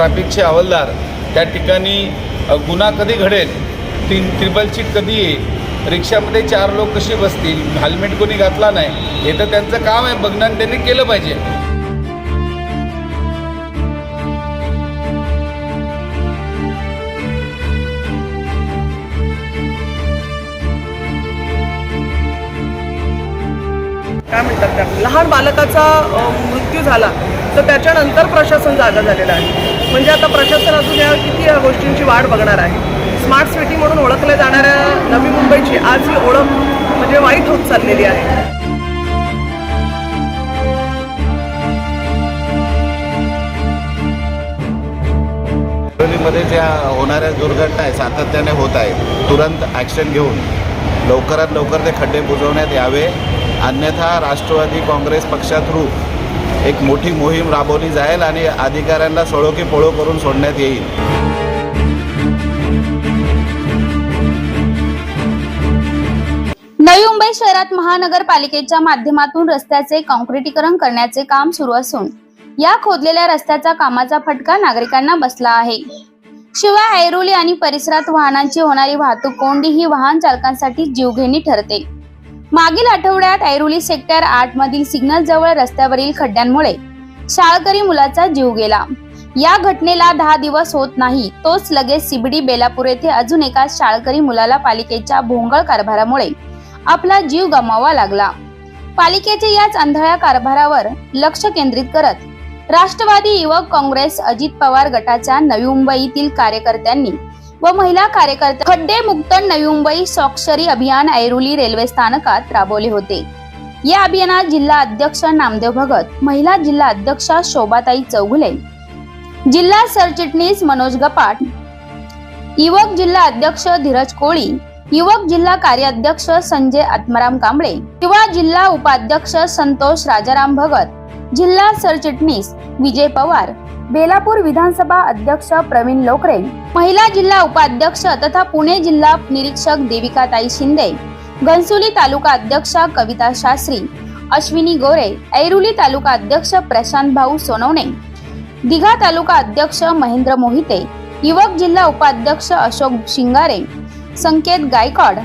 ट्रॅफिकचे हवालदार त्या ठिकाणी गुन्हा कधी घडेल तीन ट्रिपल कधी येईल रिक्षामध्ये चार लोक कशी बसतील हेल्मेट कोणी घातला नाही हे तर त्यांचं काम आहे बघणं त्यांनी केलं पाहिजे. काय म्हणतात त्या? लहान बालकाचा मृत्यू झाला तर त्याच्यानंतर प्रशासन जागा झालेलं आहे. म्हणजे आता प्रशासन अजून या किती या गोष्टींची वाट बघणार आहे. स्मार्ट सिटी म्हणून ओळखल्या जाणाऱ्या नवी मुंबईची आज ही ओळख म्हणजे वाईट होत चाललेली आहे. मध्ये ज्या होणाऱ्या दुर्घटना आहे सातत्याने होत आहे तुरंत ॲक्शन घेऊन लवकरात लवकर ते खड्डे बुजवण्यात यावे. अन्यथा राष्ट्रवादी काँग्रेस पक्षाथ्रू एक मोठी मोहीम राबवली जाईल आणि अधिकाऱ्यांना सळोकी पळो करून सोडण्यात येईल. नवी मुंबई शहरात महानगरपालिकेच्या माध्यमातून रस्त्याचे काँक्रिटीकरण करण्याचे काम सुरू असून या खोदलेल्या रस्त्याचा कामाचा फटका नागरिकांना बसला आहे. शिवाय ऐरोली आणि परिसरात वाहनांची होणारी वाहतूक कोंडी ही वाहन चालकांसाठी जीवघेणी ठरते. मागील आठवड्यात ऐरोली सेक्टर आठ मधील सिग्नल जवळ रस्त्यावरील खड्ड्यांमुळे शाळकरी मुलाचा जीव गेला. या घटनेला दहा दिवस होत नाही. तोच लगेच सिबडी बेलापूर येथे अजून एका शाळकरी मुलाला पालिकेच्या भोंगळ कारभारामुळे आपला जीव गमावा लागला. पालिकेच्या याच आंधळ्या कारभारावर लक्ष केंद्रित करत राष्ट्रवादी युवक काँग्रेस अजित पवार गटाच्या नवी मुंबईतील कार्यकर्त्यांनी व महिला कार्यकर्त्या खड्डे मुक्त नवी मुंबई स्वाक्षरी अभियान ऐरोली रेल्वे स्थानकात राबवले होते. या अभियानात जिल्हा अध्यक्ष नामदेव भगत महिला जिल्हा अध्यक्षा शोभाताई चौगुले जिल्हा सरचिटणीस मनोज गपाट युवक जिल्हा अध्यक्ष धीरज कोळी युवक जिल्हा कार्याध्यक्ष संजय आत्माराम कांबळे युवा जिल्हा उपाध्यक्ष संतोष राजाराम भगत जिल्हा सरचिटणीस विजय पवार बेलापूर विधानसभा अध्यक्ष प्रवीण लोकरे महिला जिल्हा उपाध्यक्ष तथा पुणे जिल्हा निरीक्षक देविकाताई शिंदे घनसोली तालुका अध्यक्ष कविता शास्त्री अश्विनी गोरे ऐरुली तालुका अध्यक्ष प्रशांत भाऊ सोनवणे दिघा तालुका अध्यक्ष महेंद्र मोहिते युवक जिल्हा उपाध्यक्ष अशोक शिंगारे संकेत गायकवाड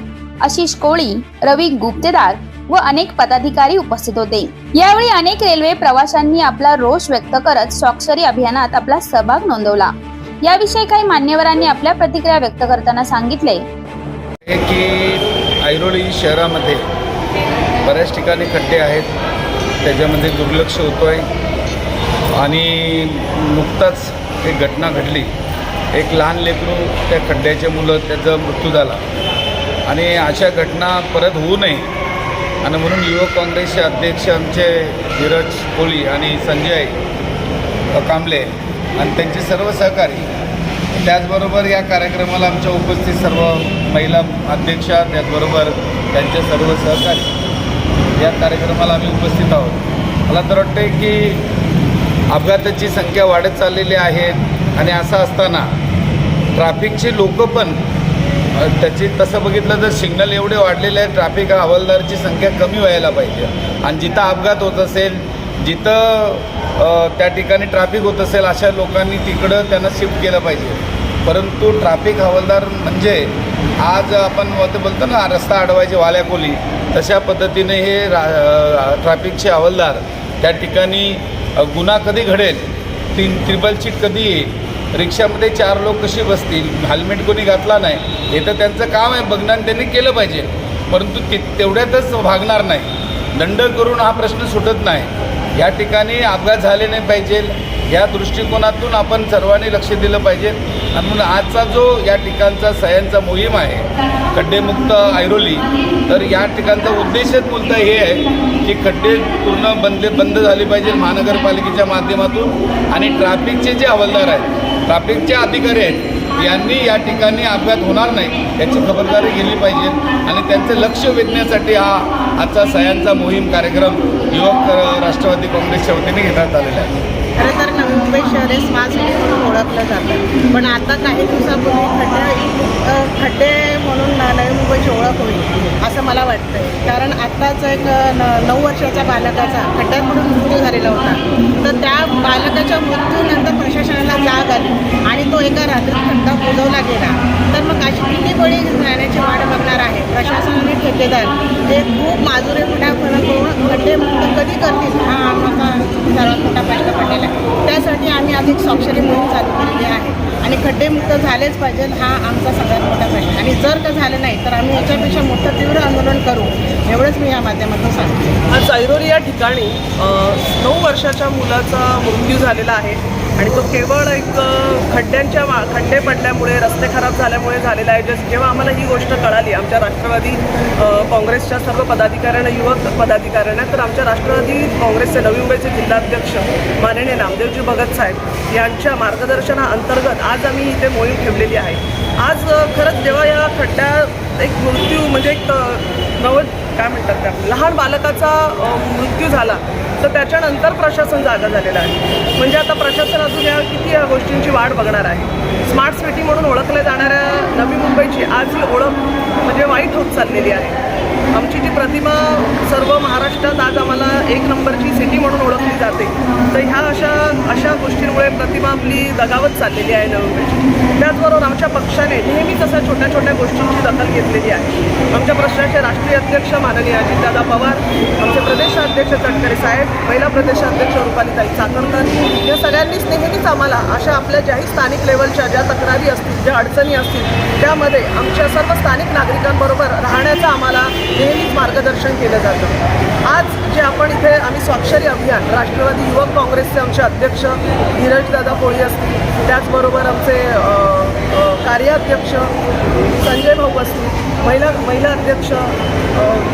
आशिष कोळी रवी गुप्तेदार व अनेक पदाधिकारी उपस्थित होते. यावेळी अनेक रेल्वे प्रवाशांनी आपला रोष व्यक्त करत स्वाक्षरी अभियानात आपला सहभाग नोंदवला. याविषयी काही मान्यवरांनी आपल्या प्रतिक्रिया व्यक्त करताना सांगितले. की ऐरोली शहरामध्ये बऱ्याच ठिकाणी खड्डे आहेत. त्याच्यामध्ये दुर्लक्ष होतो आहे आणि नुकताच एक घटना घडली. एक लहान लेकरू त्या खड्ड्याचे मुलं त्याचा मृत्यू झाला. आणि अशा घटना परत होऊ नये आणि म्हणून युवक काँग्रेसचे अध्यक्ष आमचे धीरज कोहली आणि संजय कांबले आणि त्यांचे सर्व सहकारी त्याचबरोबर या कार्यक्रमाला आमच्या उपस्थित सर्व महिला अध्यक्षा त्याचबरोबर त्यांचे सर्व सहकारी या कार्यक्रमाला आम्ही उपस्थित आहोत. मला तर वाटतं की अपघाताची संख्या वाढत चाललेली आहे आणि असं असताना ट्रॅफिकचे लोक पण त्याची तसं बघितलं तर सिग्नल एवढे वाढलेले आहेत ट्रॅफिक हवालदारची संख्या कमी व्हायला पाहिजे. आणि जिथं अपघात होत असेल जिथं त्या ठिकाणी ट्रॅफिक होत असेल अशा लोकांनी तिकडं त्यांना शिफ्ट केलं पाहिजे. परंतु ट्रॅफिक हवालदार म्हणजे आज आपण ते बोलतो ना रस्ता अडवायचे वाल्याकोली तशा पद्धतीने हे रा ट्रॅफिकचे हवालदार त्या ठिकाणी गुन्हा कधी घडेल ती ट्रिपल शीट कधी येईल रिक्षामध्ये चार लोक कशी बसतील? हेल्मेट कोणी घातला नाही? हे तर त्यांचं काम आहे बघणं आणि त्यांनी केलं पाहिजे. परंतु ति तेवढ्यातच भागणार नाही. दंड करून हा प्रश्न सुटत नाही. या ठिकाणी अपघात झाले नाही पाहिजे. या दृष्टिकोनातून आपण सर्वांनी लक्ष दिलं पाहिजे. आणि म्हणून आजचा जो या ठिकाणचा सह्यांचा मोहीम आहे खड्डेमुक्त ऐरोली तर या ठिकाणचा उद्देशच मूलतः हे आहे की खड्डे पूर्ण बंद बंद झाले पाहिजे महानगरपालिकेच्या माध्यमातून. आणि ट्रॅफिकचे जे हवालदार आहेत ट्रॅफिकचे अधिकारी आहेत. यांनी या ठिकाणी अपघात होणार नाही याची खबरदारी घेतली पाहिजे. आणि त्यांचं लक्ष वेधण्यासाठी हा आजचा सह्यांचा मोहीम कार्यक्रम युवक राष्ट्रवादी काँग्रेसच्या वतीने घेण्यात आलेला आहे. खरं तर नवी मुंबई शहर हे स्मार्ट सिटी म्हणून ओळखलं जातं. पण आता काही दिवसापूर्वी खड्डे खड्डे म्हणून नवी मुंबईची ओळख होईल असं मला वाटतं कारण आत्ताच एक न नऊ वर्षाच्या बालकाचा खड्ड्यात मृत्यू झालेला होता. तर त्या बालकाच्या मृत्यूनंतर प्रशासनाला जाग आली आणि तो एका रात्रीत खड्डा बुजवला गेला. तर मग अशी किती बळी जाण्याची वाट बघणार आहे? प्रशासन आणि ठेकेदार हे खूप माजुरी फरक करून खड्डे मुक्त कधी करतील? हा आमचा सर्वात मोठा प्रश्न पडलेला आहे अधिक स्वाक्षरी मोहीम चालू केलेली आहे. आणि खड्डेमुक्त झालेच पाहिजे हा आमचा सगळ्यात मोठा प्रश्न आणि जर का झालं नाही तर आम्ही याच्यापेक्षा मोठं तीव्र आंदोलन करू. एवढंच मी या माध्यमातून सांगते. आज ऐरोली या ठिकाणी नऊ वर्षाच्या मुलाचा मृत्यू झालेला आहे. आणि तो केवळ एक खड्ड्यांच्या खड्डे पडल्यामुळे रस्ते खराब झाल्यामुळे झालेला आहे. जस जेव्हा आम्हाला ही गोष्ट कळाली आमच्या राष्ट्रवादी काँग्रेसच्या सर्व पदाधिकाऱ्यांना युवक पदाधिकाऱ्यांना तर आमच्या राष्ट्रवादी काँग्रेसचे नवी मुंबईचे जिल्हाध्यक्ष माननीय नामदेवजी भगत साहेब यांच्या मार्गदर्शनाअंतर्गत आज आम्ही इथे मोहीम ठेवलेली आहे. आज खरंच जेव्हा या खड्ड्या एक मृत्यू म्हणजे एक नवं काय म्हणतात त्या लहान बालकाचा मृत्यू झाला तर त्याच्यानंतर प्रशासन जागा झालेलं आहे. म्हणजे आता प्रशासन अजून या किती या गोष्टींची वाट बघणार आहे? स्मार्ट सिटी म्हणून ओळखल्या जाणाऱ्या नवी मुंबईची आज ही ओळख म्हणजे वाईट होत चाललेली आहे. आमची जी प्रतिमा सर्व महाराष्ट्रात आज आम्हाला एक नंबरची सिटी म्हणून ओळखली जाते. तर ह्या अशा अशा गोष्टींमुळे प्रतिमा आपली दगावत चाललेली आहे नवी मुंबईची. आमच्या पक्षाने नेहमीच अशा छोट्या छोट्या गोष्टींची दखल घेतलेली आहे. आमच्या प्रश्नाचे राष्ट्रीय अध्यक्ष माननीय अजितदादा पवार आमचे प्रदेशाध्यक्ष तटकरे साहेब महिला प्रदेशाध्यक्ष रुपालीताई चाकणकर या सगळ्यांनीच नेहमीच आम्हाला अशा आपल्या ज्याही स्थानिक लेवलच्या ज्या तक्रारी असतील ज्या अडचणी असतील त्यामध्ये आमच्या सर्व स्थानिक नागरिकांबरोबर राहण्याचं आम्हाला नेहमीच मार्गदर्शन केलं जातं. आज जे आपण इथे आम्ही स्वाक्षरी अभियान राष्ट्रवादी युवक काँग्रेसचे आमचे अध्यक्ष धीरजदादा कोळी असतील त्याचबरोबर आमचे कार्याध्यक्ष संजय भाऊ असतील महिला महिला अध्यक्ष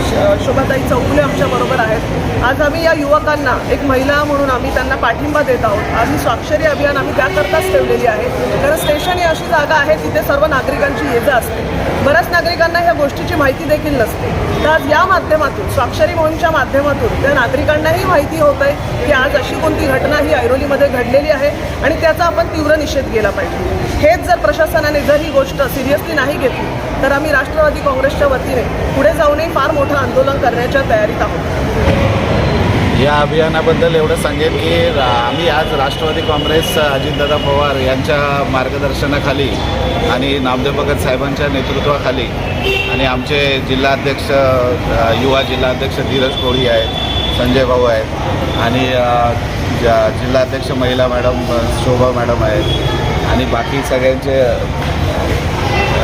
श- शोभाताई चौगुले आमच्याबरोबर आहेत. आज आम्ही या युवकांना एक महिला म्हणून आम्ही त्यांना पाठिंबा देत आहोत. आम्ही स्वाक्षरी अभियान आम्ही त्याकरताच ठेवलेली आहे. कारण स्टेशन ही अशी जागा आहे तिथे सर्व नागरिकांची ये जा असते. बऱ्याच नागरिकांना ह्या गोष्टीची माहिती देखील नसते. तर आज या माध्यमातून स्वाक्षरी मोहीमच्या माध्यमातून त्या नागरिकांनाही माहिती होत आहे की आज अशी कोणती घटना ही ऐरोलीमध्ये घडलेली आहे आणि त्याचा आपण तीव्र निषेध केला पाहिजे. हेच जर प्रशासनाने जर ही गोष्ट सिरियसली नाही घेतली तर आम्ही राष्ट्रवादी काँग्रेसच्या वतीने पुढे जाऊनही फार मोठं आंदोलन करण्याच्या तयारीत आहोत. या अभियानाबद्दल एवढं सांगेन की रा- आम्ही आज राष्ट्रवादी काँग्रेस अजितदादा पवार यांच्या मार्गदर्शनाखाली आणि नामदेव भगत साहेबांच्या नेतृत्वाखाली आणि आमचे जिल्हाध्यक्ष युवा जिल्हाध्यक्ष धीरज कोळी आहेत संजय भाऊ आहेत आणि ज्या जिल्हाध्यक्ष महिला मॅडम शोभा मॅडम आहेत आणि बाकी सगळ्यांचे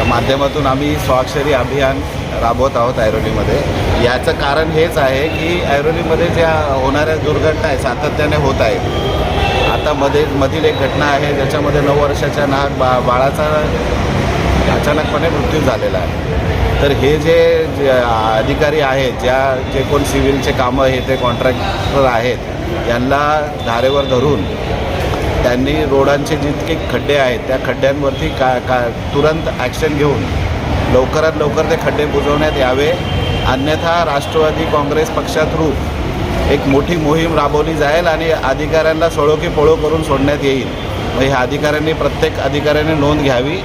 माध्यमातून आम्ही स्वाक्षरी अभियान राबवत आहोत ऐरोलीमध्ये. याचं कारण हेच आहे की ऐरोलीमध्ये ज्या होणाऱ्या दुर्घटना आहे सातत्याने होत आहेत. आता मध्ये मधील एक घटना आहे ज्याच्यामध्ये नऊ वर्षाच्या नाग बा बाळाचा अचानकपणे मृत्यू झालेला आहे. तर हे जे जे अधिकारी आहेत ज्या जे कोण सिव्हिलचे कामं हे ते कॉन्ट्रॅक्टर आहेत यांना धारेवर धरून त्यांनी रोडांचे जितके खड्डे आहेत त्या खड्ड्यांवरती का का तुरंत ॲक्शन घेऊन लवकरात लवकर ते खड्डे बुजवण्यात यावे. अन्यथा राष्ट्रवादी काँग्रेस पक्षाथ्रू एक मोठी मोहीम राबवली जाईल आणि अधिकाऱ्यांना सळो की पळो करून सोडण्यात येईल. मग ह्या अधिकाऱ्यांनी प्रत्येक अधिकाऱ्याने नोंद घ्यावी.